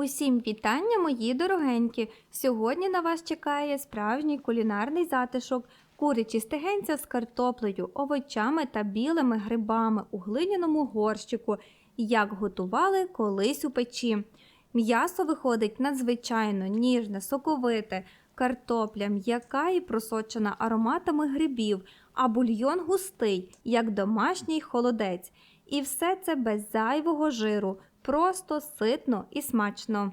Усім вітання, мої дорогенькі! Сьогодні на вас чекає справжній кулінарний затишок, курячі стегенця з картоплею, овочами та білими грибами у глиняному горщику, як готували колись у печі. М'ясо виходить надзвичайно ніжне, соковите, картопля м'яка і просочена ароматами грибів, а бульйон густий, як домашній холодець. І все це без зайвого жиру, просто ситно і смачно.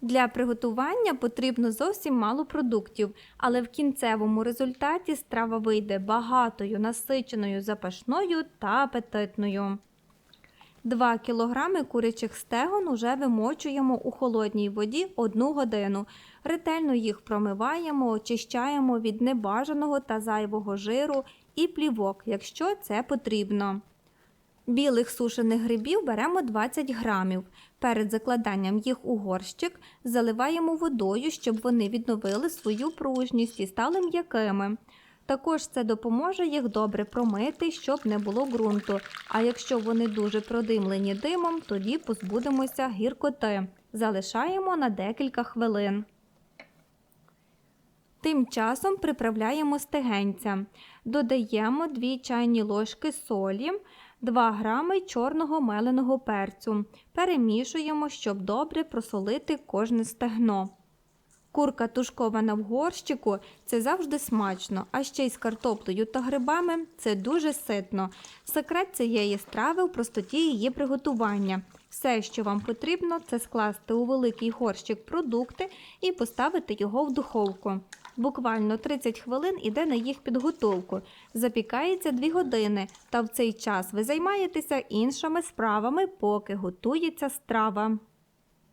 Для приготування потрібно зовсім мало продуктів, але в кінцевому результаті страва вийде багатою, насиченою, запашною та апетитною. 2 кг курячих стегон уже вимочуємо у холодній воді 1 годину. Ретельно їх промиваємо, очищаємо від небажаного та зайвого жиру і плівок, якщо це потрібно. Білих сушених грибів беремо 20 грамів. Перед закладанням їх у горщик заливаємо водою, щоб вони відновили свою пружність і стали м'якими. Також це допоможе їх добре промити, щоб не було ґрунту. А якщо вони дуже продимлені димом, тоді позбудемося гіркоти. Залишаємо на декілька хвилин. Тим часом приправляємо стегенця. Додаємо 2 чайні ложки солі, 2 грами чорного меленого перцю. Перемішуємо, щоб добре просолити кожне стегно. Курка тушкована в горщику це завжди смачно, а ще й з картоплею та грибами це дуже ситно. Секрет цієї страви в простоті її приготування. Все, що вам потрібно, це скласти у великий горщик продукти і поставити його в духовку. Буквально 30 хвилин іде на їх підготовку. Запікається 2 години, та в цей час ви займаєтеся іншими справами, поки готується страва.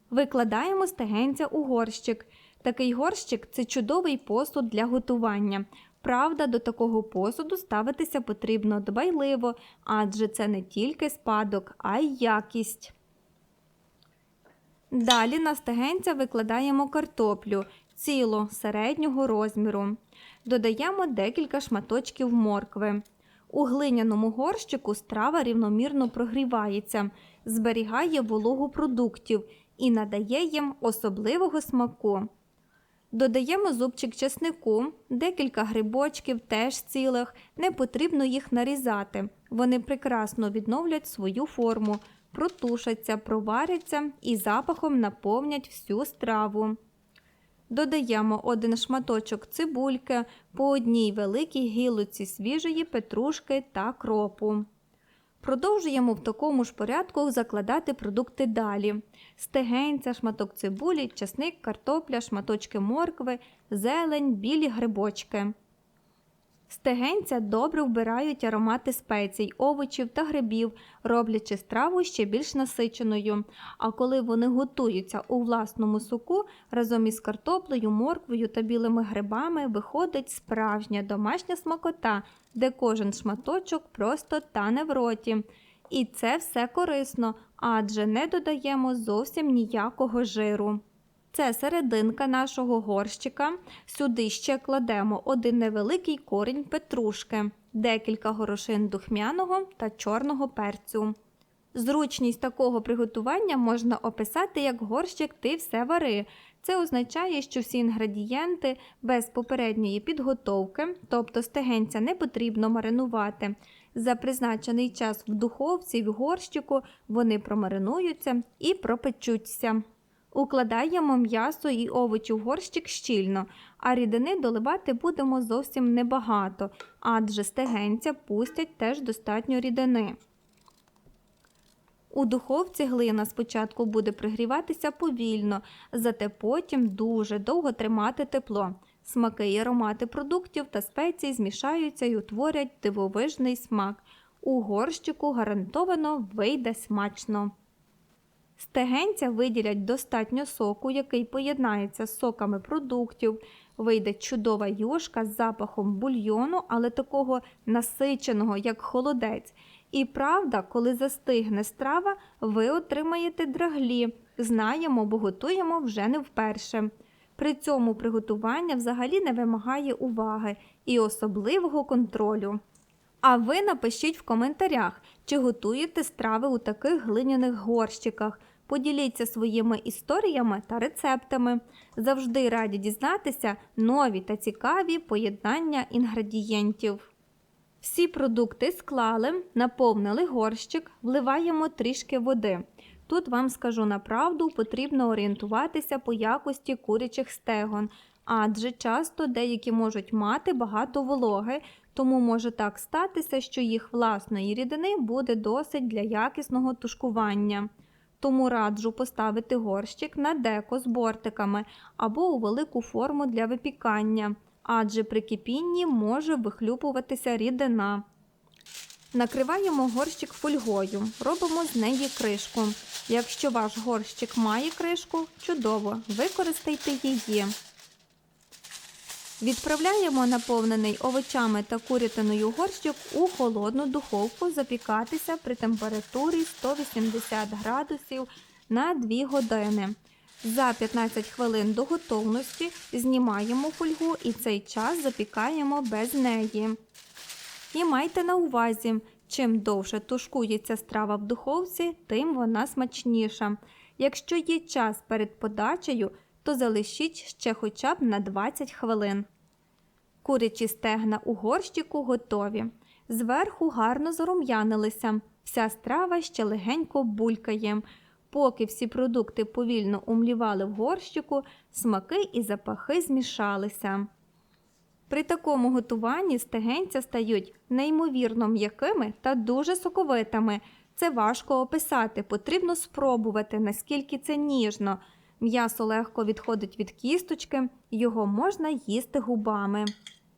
Викладаємо стегенця у горщик. Такий горщик це чудовий посуд для готування. Правда, до такого посуду ставитися потрібно дбайливо, адже це не тільки спадок, а й якість. Далі на стегенця викладаємо картоплю ціло середнього розміру. Додаємо декілька шматочків моркви. У глиняному горщику страва рівномірно прогрівається, зберігає вологу продуктів і надає їм особливого смаку. Додаємо зубчик чеснику, декілька грибочків теж цілих, не потрібно їх нарізати. Вони прекрасно відновлять свою форму, протушаться, проваряться і запахом наповнять всю страву. Додаємо один шматочок цибульки по одній великій гілоці свіжої петрушки та кропу. Продовжуємо в такому ж порядку закладати продукти далі: стегенця, шматок цибулі, часник, картопля, шматочки моркви, зелень, білі грибочки. Стегенця добре вбирають аромати спецій, овочів та грибів, роблячи страву ще більш насиченою. А коли вони готуються у власному соку, разом із картоплею, морквою та білими грибами виходить справжня домашня смакота, де кожен шматочок просто тане в роті. І це все корисно, адже не додаємо зовсім ніякого жиру. Це серединка нашого горщика. Сюди ще кладемо один невеликий корінь петрушки, декілька горошин духмяного та чорного перцю. Зручність такого приготування можна описати як горщик ти все вари. Це означає, що всі інгредієнти без попередньої підготовки, тобто стегенця не потрібно маринувати. За призначений час в духовці в горщику вони промаринуються і пропечуться. Укладаємо м'ясо і овочі в горщик щільно, а рідини доливати будемо зовсім небагато, адже стегенця пустять теж достатньо рідини. У духовці глина спочатку буде пригріватися повільно, зате потім дуже довго тримати тепло. Смаки і аромати продуктів та спецій змішаються і утворять дивовижний смак. У горщику гарантовано вийде смачно. Стегенця виділять достатньо соку, який поєднається з соками продуктів. Вийде чудова юшка з запахом бульйону, але такого насиченого, як холодець. І правда, коли застигне страва, ви отримаєте драглі. Знаємо, бо готуємо вже не вперше. При цьому приготування взагалі не вимагає уваги і особливого контролю. А ви напишіть в коментарях, чи готуєте страви у таких глиняних горщиках. Поділіться своїми історіями та рецептами. Завжди раді дізнатися нові та цікаві поєднання інгредієнтів. Всі продукти склали, наповнили горщик, вливаємо трішки води. Тут вам скажу направду, потрібно орієнтуватися по якості курячих стегон, адже часто деякі можуть мати багато вологи, тому може так статися, що їх власної рідини буде досить для якісного тушкування. Тому раджу поставити горщик на деко з бортиками або у велику форму для випікання, адже при кипінні може вихлюпуватися рідина. Накриваємо горщик фольгою, робимо з неї кришку. Якщо ваш горщик має кришку, чудово, використайте її. Відправляємо наповнений овочами та курятиною горщик у холодну духовку запікатися при температурі 180 градусів на 2 години. За 15 хвилин до готовності знімаємо фольгу і цей час запікаємо без неї. І майте на увазі, чим довше тушкується страва в духовці, тим вона смачніша. Якщо є час перед подачею, то залишіть ще хоча б на 20 хвилин. Курячі стегна у горщику готові. Зверху гарно зарум'янилися. Вся страва ще легенько булькає. Поки всі продукти повільно умлівали в горщику, смаки і запахи змішалися. При такому готуванні стегенця стають неймовірно м'якими та дуже соковитими. Це важко описати, потрібно спробувати, наскільки це ніжно. М'ясо легко відходить від кісточки, його можна їсти губами.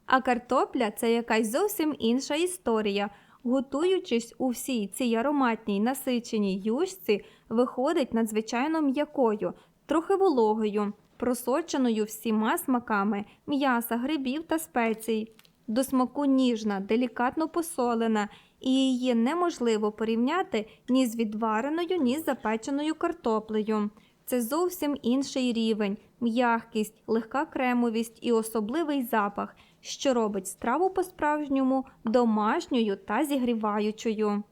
А картопля це якась зовсім інша історія. Готуючись у всій цій ароматній насиченій юшці, виходить надзвичайно м'якою, трохи вологою, просоченою всіма смаками м'яса, грибів та спецій. До смаку ніжна, делікатно посолена, і її неможливо порівняти ні з відвареною, ні з запеченою картоплею. Це зовсім інший рівень, м'якість, легка кремовість і особливий запах, що робить страву по-справжньому домашньою та зігріваючою.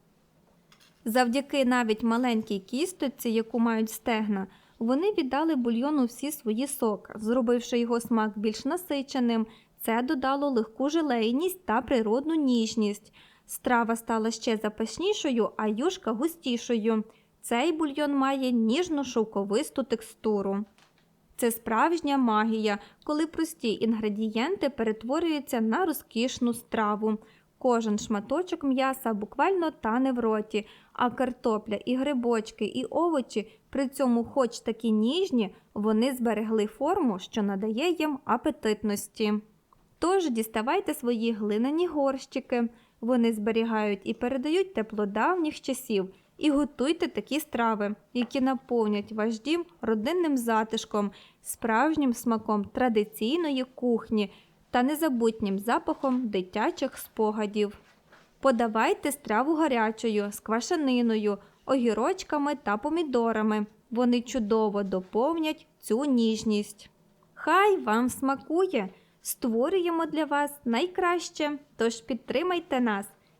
Завдяки навіть маленькій кісточці, яку мають стегна, вони віддали бульйону всі свої соки, зробивши його смак більш насиченим. Це додало легку желейність та природну ніжність. Страва стала ще запашнішою, а юшка густішою. Цей бульйон має ніжно-шовковисту текстуру. Це справжня магія, коли прості інгредієнти перетворюються на розкішну страву. Кожен шматочок м'яса буквально тане в роті, а картопля і грибочки, і овочі, при цьому, хоч такі ніжні, вони зберегли форму, що надає їм апетитності. Тож діставайте свої глиняні горщики, вони зберігають і передають тепло давніх часів. І готуйте такі страви, які наповнять ваш дім родинним затишком, справжнім смаком традиційної кухні та незабутнім запахом дитячих спогадів. Подавайте страву гарячою з квашаниною, огірочками та помідорами. Вони чудово доповнять цю ніжність. Хай вам смакує! Створюємо для вас найкраще, тож підтримайте нас